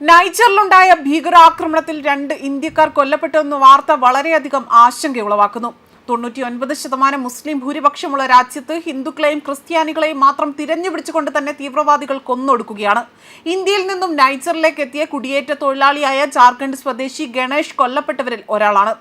നൈജറിലുണ്ടായ ഭീകരാക്രമണത്തിൽ രണ്ട് ഇന്ത്യക്കാർ കൊല്ലപ്പെട്ടുവെന്ന വാർത്ത വളരെയധികം ആശങ്ക ഉളവാക്കുന്നു. തൊണ്ണൂറ്റി ഒൻപത് ശതമാനം മുസ്ലിം ഭൂരിപക്ഷമുള്ള രാജ്യത്ത് ഹിന്ദുക്കളെയും ക്രിസ്ത്യാനികളെയും മാത്രം തിരഞ്ഞുപിടിച്ചുകൊണ്ട് തന്നെ തീവ്രവാദികൾ കൊന്നൊടുക്കുകയാണ്. ഇന്ത്യയിൽ നിന്നും നൈജറിലേക്ക് എത്തിയ കുടിയേറ്റ തൊഴിലാളിയായ ജാർഖണ്ഡ് സ്വദേശി ഗണേഷ് കൊല്ലപ്പെട്ടവരിൽ ഒരാളാണ്.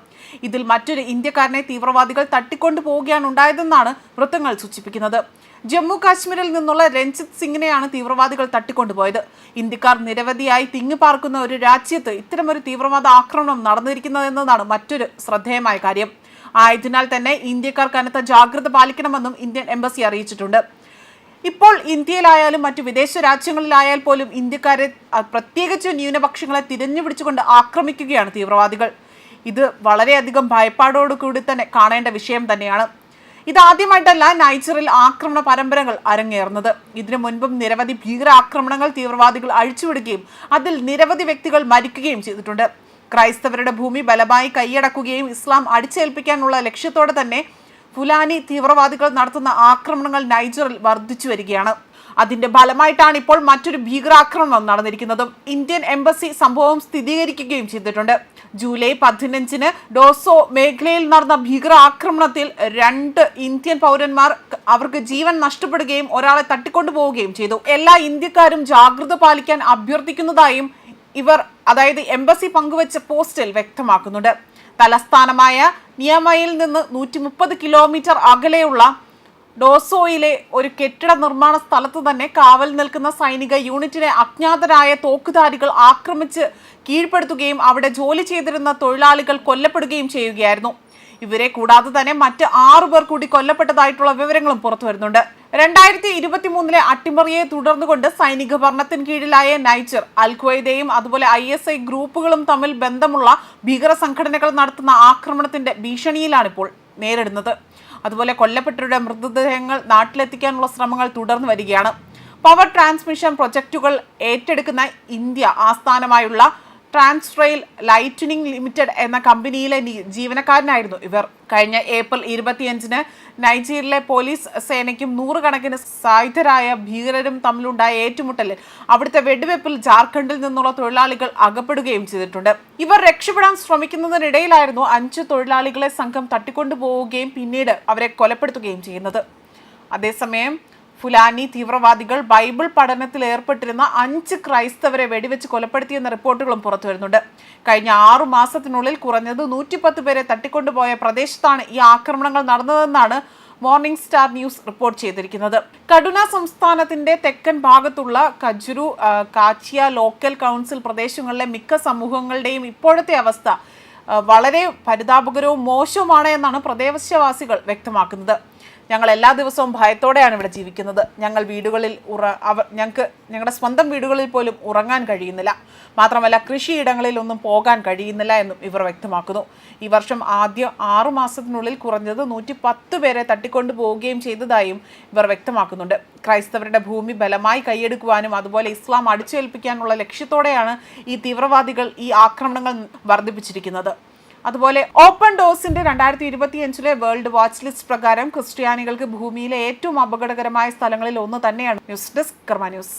ഇതിൽ മറ്റൊരു ഇന്ത്യക്കാരനെ തീവ്രവാദികൾ തട്ടിക്കൊണ്ടു പോവുകയാണ് ഉണ്ടായതെന്നാണ് വൃത്തങ്ങൾ സൂചിപ്പിക്കുന്നത്. ജമ്മു കാശ്മീരിൽ നിന്നുള്ള രഞ്ജിത് സിംഗിനെയാണ് തീവ്രവാദികൾ തട്ടിക്കൊണ്ടുപോയത് ഇന്ത്യക്കാർ നിരവധിയായി തിങ്ങിപ്പാർക്കുന്ന ഒരു രാജ്യത്ത് ഇത്തരമൊരു തീവ്രവാദ ആക്രമണം നടന്നിരിക്കുന്നതെന്നതാണ് മറ്റൊരു ശ്രദ്ധേയമായ കാര്യം. ആയതിനാൽ തന്നെ ഇന്ത്യക്കാർ കനത്ത ജാഗ്രത പാലിക്കണമെന്നും ഇന്ത്യൻ എംബസി അറിയിച്ചിട്ടുണ്ട്. ഇപ്പോൾ ഇന്ത്യയിലായാലും മറ്റു വിദേശ രാജ്യങ്ങളിലായാൽ പോലും ഇന്ത്യക്കാരെ പ്രത്യേകിച്ച് ന്യൂനപക്ഷങ്ങളെ തിരഞ്ഞു പിടിച്ചുകൊണ്ട് ആക്രമിക്കുകയാണ് തീവ്രവാദികൾ. ഇത് വളരെയധികം ഭയപ്പാടോടുകൂടി തന്നെ കാണേണ്ട വിഷയം തന്നെയാണ്. ഇതാദ്യമായിട്ടല്ല നൈജറിൽ ആക്രമണ പരമ്പരകൾ അരങ്ങേറുന്നത്. ഇതിനു മുൻപും നിരവധി ഭീകരാക്രമണങ്ങൾ തീവ്രവാദികൾ അഴിച്ചുവിടുകയും അതിൽ നിരവധി വ്യക്തികൾ മരിക്കുകയും ചെയ്തിട്ടുണ്ട്. ക്രൈസ്തവരുടെ ഭൂമി ബലമായി കൈയടക്കുകയും ഇസ്ലാം അടിച്ചേൽപ്പിക്കാനുള്ള ലക്ഷ്യത്തോടെ തന്നെ ഫുലാനി തീവ്രവാദികൾ നടത്തുന്ന ആക്രമണങ്ങൾ നൈജറിൽ വർദ്ധിച്ചു വരികയാണ്. അതിന്റെ ഫലമായിട്ടാണ് ഇപ്പോൾ മറ്റൊരു ഭീകരാക്രമണം നടന്നിരിക്കുന്നതും. ഇന്ത്യൻ എംബസി സംഭവം സ്ഥിരീകരിക്കുകയും ചെയ്തിട്ടുണ്ട്. ജൂലൈ പതിനഞ്ചിന് ഡോസോ മേഖലയിൽ നടന്ന ഭീകരാക്രമണത്തിൽ രണ്ട് ഇന്ത്യൻ പൗരന്മാർ അവർക്ക് ജീവൻ നഷ്ടപ്പെടുകയും ഒരാളെ തട്ടിക്കൊണ്ടുപോവുകയും ചെയ്തു. എല്ലാ ഇന്ത്യക്കാരും ജാഗ്രത പാലിക്കാൻ അഭ്യർത്ഥിക്കുന്നതായും ഇവർ അതായത് എംബസി പങ്കുവച്ച പോസ്റ്റിൽ വ്യക്തമാക്കുന്നുണ്ട്. തലസ്ഥാനമായ നിയമയിൽ നിന്ന് നൂറ്റി മുപ്പത് കിലോമീറ്റർ അകലെയുള്ള ഡോസോയിലെ ഒരു കെട്ടിട നിർമ്മാണ സ്ഥലത്ത് തന്നെ കാവൽ നിൽക്കുന്ന സൈനിക യൂണിറ്റിനെ അജ്ഞാതരായ തോക്കുധാരികൾ ആക്രമിച്ച് കീഴ്പ്പെടുത്തുകയും അവിടെ ജോലി ചെയ്തിരുന്ന തൊഴിലാളികൾ കൊല്ലപ്പെടുകയും ചെയ്യുകയായിരുന്നു. ഇവരെ കൂടാതെ തന്നെ മറ്റ് ആറുപേർ കൂടി കൊല്ലപ്പെട്ടതായിട്ടുള്ള വിവരങ്ങളും പുറത്തു വരുന്നുണ്ട് രണ്ടായിരത്തി ഇരുപത്തി മൂന്നിലെ അട്ടിമറിയെ തുടർന്നുകൊണ്ട് സൈനിക ഭരണത്തിന് കീഴിലായ നൈജർ അൽ അതുപോലെ ഐ എസ് ഐ ഗ്രൂപ്പുകളും തമ്മിൽ ബന്ധമുള്ള ഭീകര സംഘടനകൾ നടത്തുന്ന ആക്രമണത്തിന്റെ ഭീഷണിയിലാണിപ്പോൾ നേരിടുന്നത്. അതുപോലെ കൊല്ലപ്പെട്ടവരുടെ മൃതദേഹങ്ങൾ നാട്ടിലെത്തിക്കാനുള്ള ശ്രമങ്ങൾ തുടർന്നു വരികയാണ്. പവർ ട്രാൻസ്മിഷൻ പ്രൊജക്റ്റുകൾ ഏറ്റെടുക്കുന്ന ഇന്ത്യ ആസ്ഥാനമായുള്ള ട്രാൻസ്ട്രെയിൽ ലൈറ്റനിങ് ലിമിറ്റഡ് എന്ന കമ്പനിയിലെ ജീവനക്കാരനായിരുന്നു ഇവർ. കഴിഞ്ഞ ഏപ്രിൽ ഇരുപത്തിയഞ്ചിന് നൈജീരിയയിലെ പോലീസ് സേനയ്ക്കും നൂറുകണക്കിന് സായുധരായ ഭീകരരും തമ്മിലുണ്ടായ ഏറ്റുമുട്ടലിൽ അവിടുത്തെ വെടിവെപ്പിൽ ജാർഖണ്ഡിൽ നിന്നുള്ള തൊഴിലാളികൾ അകപ്പെടുകയും ചെയ്തിട്ടുണ്ട്. ഇവർ രക്ഷപ്പെടാൻ ശ്രമിക്കുന്നതിനിടയിലായിരുന്നു അഞ്ച് തൊഴിലാളികളെ സംഘം തട്ടിക്കൊണ്ടുപോവുകയും പിന്നീട് അവരെ കൊലപ്പെടുത്തുകയും ചെയ്യുന്നത്. അതേസമയം ഫുലാനി തീവ്രവാദികൾ ബൈബിൾ പഠനത്തിൽ ഏർപ്പെട്ടിരുന്ന അഞ്ച് ക്രൈസ്തവരെ വെടിവെച്ച് കൊലപ്പെടുത്തിയെന്ന റിപ്പോർട്ടുകളും പുറത്തുവരുന്നുണ്ട് കഴിഞ്ഞ ആറു മാസത്തിനുള്ളിൽ കുറഞ്ഞത് നൂറ്റിപ്പത്ത് പേരെ തട്ടിക്കൊണ്ടുപോയ പ്രദേശത്താണ് ഈ ആക്രമണങ്ങൾ നടന്നതെന്നാണ് മോർണിംഗ് സ്റ്റാർ ന്യൂസ് റിപ്പോർട്ട് ചെയ്തിരിക്കുന്നത്. കടുന സംസ്ഥാനത്തിന്റെ തെക്കൻ ഭാഗത്തുള്ള കജുരു കാച്ചിയ ലോക്കൽ കൗൺസിൽ പ്രദേശങ്ങളിലെ മിക്ക സമൂഹങ്ങളുടെയും ഇപ്പോഴത്തെ അവസ്ഥ വളരെ പരിതാപകരവും മോശവുമാണ് എന്നാണ് പ്രദേശവാസികൾ വ്യക്തമാക്കുന്നത്. ഞങ്ങൾ എല്ലാ ദിവസവും ഭയത്തോടെയാണ് ഇവിടെ ജീവിക്കുന്നത്. ഞങ്ങൾ വീടുകളിൽ ഉറ അവ ഞങ്ങൾക്ക് ഞങ്ങളുടെ സ്വന്തം വീടുകളിൽ പോലും ഉറങ്ങാൻ കഴിയുന്നില്ല. മാത്രമല്ല കൃഷിയിടങ്ങളിൽ ഒന്നും പോകാൻ കഴിയുന്നില്ല എന്നും ഇവർ വ്യക്തമാക്കുന്നു. ഈ വർഷം ആദ്യ ആറു മാസത്തിനുള്ളിൽ കുറഞ്ഞത് നൂറ്റി പത്ത് പേരെ തട്ടിക്കൊണ്ടു പോവുകയും ചെയ്തതായും ഇവർ വ്യക്തമാക്കുന്നുണ്ട്. ക്രൈസ്തവരുടെ ഭൂമി ബലമായി കൈയെടുക്കുവാനും അതുപോലെ ഇസ്ലാം അടിച്ചേൽപ്പിക്കാനുള്ള ലക്ഷ്യത്തോടെയാണ് ഈ തീവ്രവാദികൾ ഈ ആക്രമണങ്ങൾ വർദ്ധിപ്പിച്ചിരിക്കുന്നത്. അതുപോലെ ഓപ്പൺ ഡോസിന്റെ രണ്ടായിരത്തി ഇരുപത്തിയഞ്ചിലെ വേൾഡ് വാച്ച് ലിസ്റ്റ് പ്രകാരം ക്രിസ്ത്യാനികൾക്ക് ഭൂമിയിലെ ഏറ്റവും അപകടകരമായ സ്ഥലങ്ങളിൽ ഒന്ന് തന്നെയാണ് ന്യൂസ് ഡെസ്ക് കർമ്മ ന്യൂസ്.